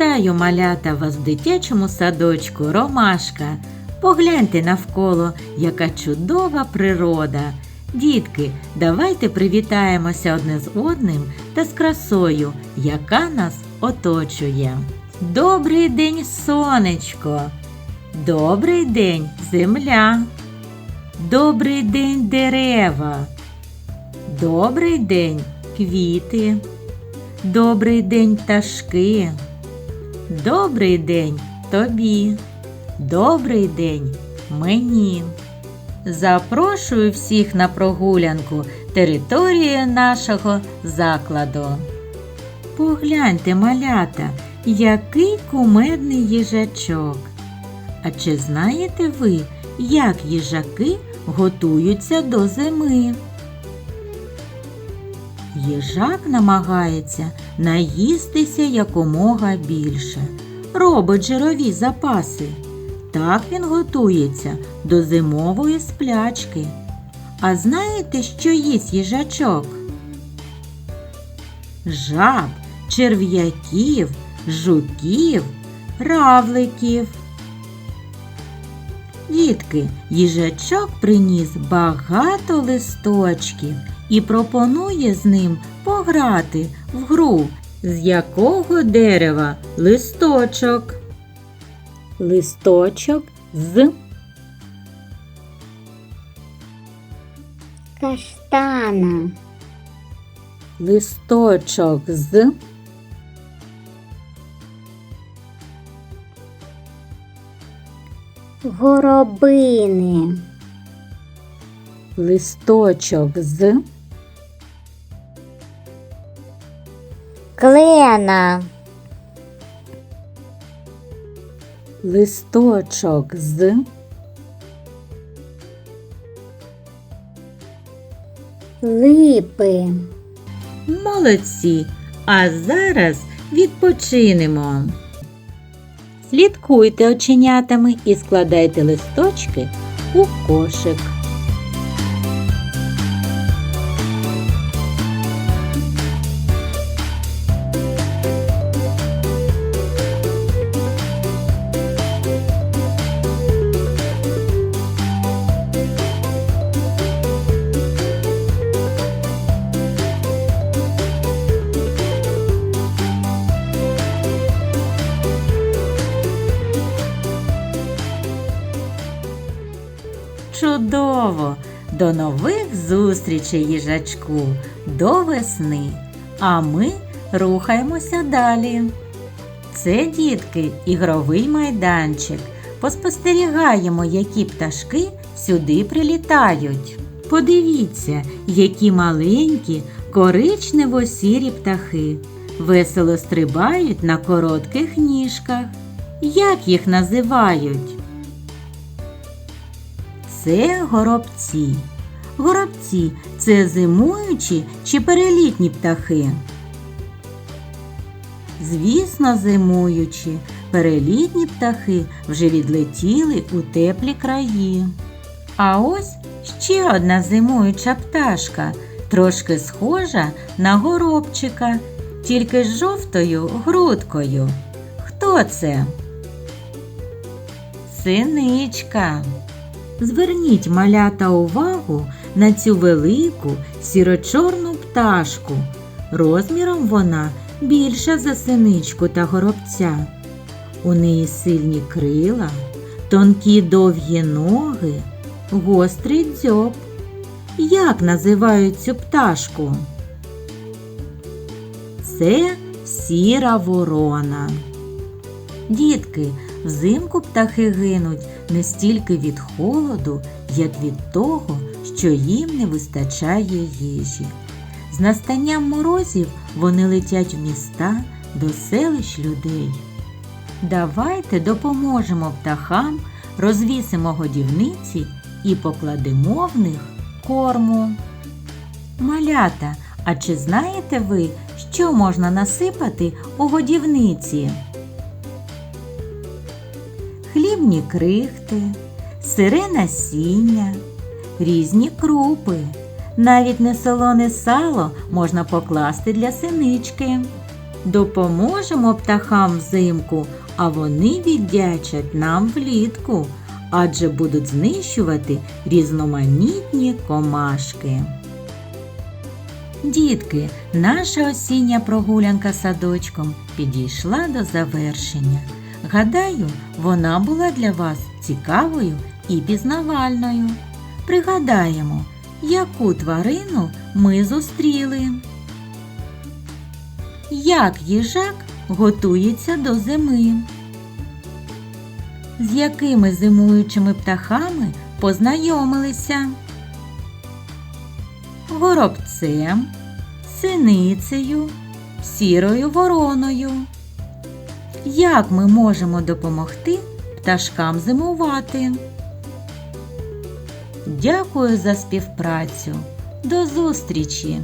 Вітаю малята вас в дитячому садочку Ромашка. Погляньте навколо, яка чудова природа. Дітки, давайте привітаємося одне з одним та з красою, яка нас оточує. Добрий день, сонечко! Добрий день, земля! Добрий день, дерева! Добрий день, квіти! Добрий день, пташки! Добрий день тобі! Добрий день мені! Запрошую всіх на прогулянку територією нашого закладу. Погляньте, малята, який кумедний їжачок. А чи знаєте ви, як їжаки готуються до зими? Їжак намагається наїстися якомога більше, робить жирові запаси. Так він готується до зимової сплячки. А знаєте, що їсть їжачок? Жаб, черв'яків, жуків, равликів. Дітки, їжачок приніс багато листочків і пропонує з ним пограти в гру, з якого дерева? Листочок. Листочок з Каштана, листочок з горобини, листочок з клена, листочок з липи, Молодці! А зараз відпочинемо. Слідкуйте оченятами і складайте листочки у кошик. Чудово! До нових зустрічей, їжачку, до весни. А ми рухаємося далі. Це, дітки, ігровий майданчик. Поспостерігаємо, які пташки сюди прилітають. Подивіться, які маленькі коричнево-сірі птахи. Весело стрибають на коротких ніжках. Як їх називають? Це горобці. Горобці це зимуючі чи перелітні птахи? Звісно, зимуючі. Перелітні птахи вже відлетіли у теплі краї. А ось ще одна зимуюча пташка, трошки схожа на горобчика, тільки з жовтою грудкою. Хто це? Синичка. Зверніть малята увагу на цю велику сіро-чорну пташку. Розміром вона більша за синичку та горобця. У неї сильні крила, тонкі довгі ноги, гострий дзьоб. Як називають цю пташку? Це сіра ворона. Дітки, взимку птахи гинуть не стільки від холоду, як від того, що їм не вистачає їжі. З настанням морозів вони летять в міста до селищ людей. Давайте допоможемо птахам, розвісимо годівниці і покладемо в них корму. Малята, а чи знаєте ви, що можна насипати у годівниці? Хлібні крихти, сире насіння, різні крупи. Навіть несолоне сало можна покласти для синички. Допоможемо птахам взимку, а вони віддячать нам влітку, адже будуть знищувати різноманітні комашки. Дітки, наша осіння прогулянка садочком підійшла до завершення. Гадаю, вона була для вас цікавою і пізнавальною. Пригадаємо, яку тварину ми зустріли. Як їжак готується до зими? З якими зимуючими птахами познайомилися? Горобцем, синицею, сірою вороною. Як ми можемо допомогти пташкам зимувати? Дякую за співпрацю. До зустрічі!